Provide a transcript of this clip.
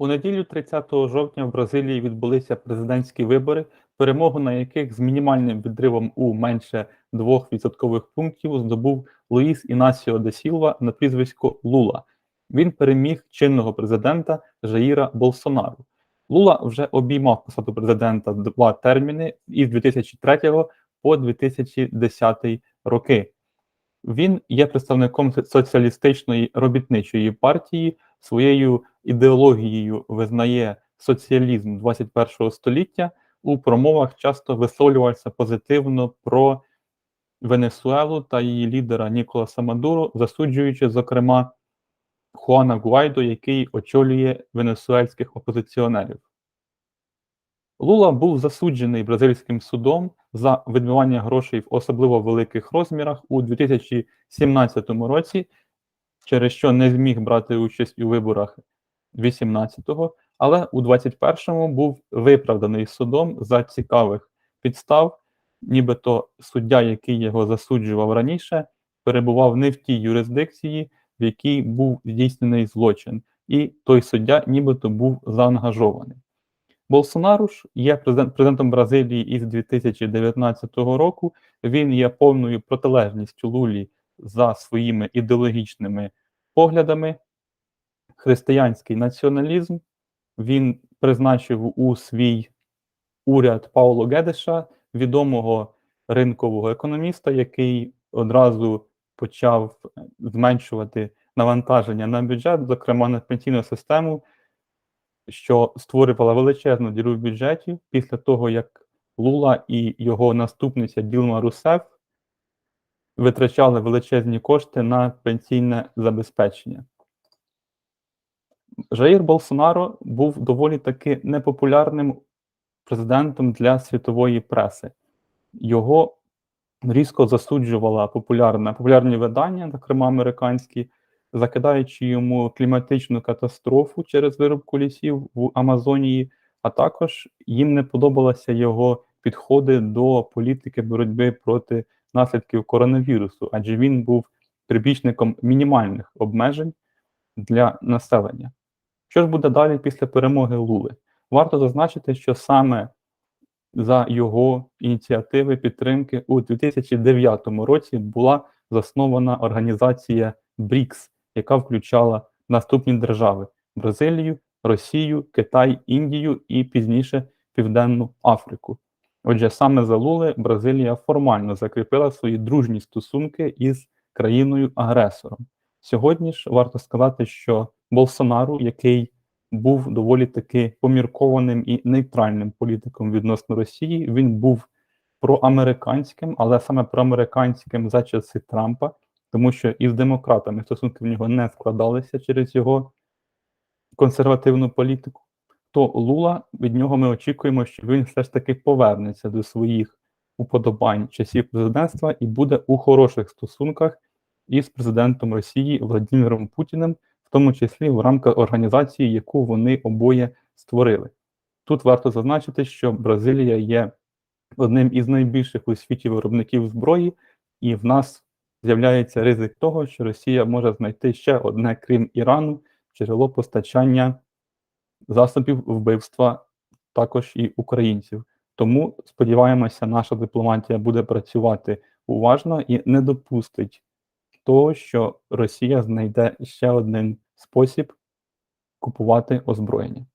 У неділю 30 жовтня в Бразилії відбулися президентські вибори, перемогу на яких з мінімальним відривом у менше 2 відсоткових пунктів здобув Луїс Інасіо де Сілва на прізвисько Лула. Він переміг чинного президента Жаїра Болсонару. Лула вже обіймав посаду президента два терміни із 2003 по 2010 роки. Він є представником соціалістичної робітничої партії, своєю ідеологією визнає соціалізм 21 століття. У промовах часто висловлювався позитивно про Венесуелу та її лідера Ніколаса Мадуро, засуджуючи, зокрема, Хуана Гуайдо, який очолює венесуельських опозиціонерів. Лула був засуджений бразильським судом за відмивання грошей в особливо великих розмірах у 2017 році, через що не зміг брати участь у виборах 18-го, але у 21-му був виправданий судом за цікавих підстав, нібито суддя, який його засуджував раніше, перебував не в тій юрисдикції, в якій був здійснений злочин, і той суддя нібито був заангажований. Болсонаруш є президентом Бразилії із 2019 року. Він є повною протилежністю Лулі за своїми ідеологічними поглядами. Християнський націоналізм він призначив у свій уряд Пауло Гедеша, відомого ринкового економіста, який одразу почав зменшувати навантаження на бюджет, зокрема на пенсійну систему що створювала величезну діру в бюджеті після того, як Лула і його наступниця Ділма Русеф витрачали величезні кошти на пенсійне забезпечення. Жаїр Болсонаро був доволі таки непопулярним президентом для світової преси. Його різко засуджувала популярна, популярні видання, зокрема американські, закидаючи йому кліматичну катастрофу через вирубку лісів в Амазонії, а також їм не подобалися його підходи до політики боротьби проти наслідків коронавірусу, адже він був прибічником мінімальних обмежень для населення. Що ж буде далі після перемоги Лули? Варто зазначити, що саме за його ініціативи підтримки у 2009 році була заснована організація БРІКС, яка включала наступні держави: Бразилію, Росію, Китай, Індію і пізніше Південну Африку. Отже, саме за Лули Бразилія формально закріпила свої дружні стосунки із країною-агресором. Сьогодні ж варто сказати, що Болсонару, який був доволі таки поміркованим і нейтральним політиком відносно Росії, він був проамериканським, але саме проамериканським за часи Трампа тому що із демократами стосунки в нього не складалися через його консервативну політику, то Лула від нього ми очікуємо, що він все ж таки повернеться до своїх уподобань часів президентства і буде у хороших стосунках із президентом Росії Владимиром Путіним, тому числі в рамках організації, яку вони обоє створили. Тут варто зазначити, що Бразилія є одним із найбільших у світі виробників зброї, і в нас з'являється ризик того, що Росія може знайти ще одне, крім Ірану, джерело постачання засобів вбивства також і українців. Тому сподіваємося, наша дипломатія буде працювати уважно і не допустить того, що Росія знайде ще один спосіб купувати озброєння.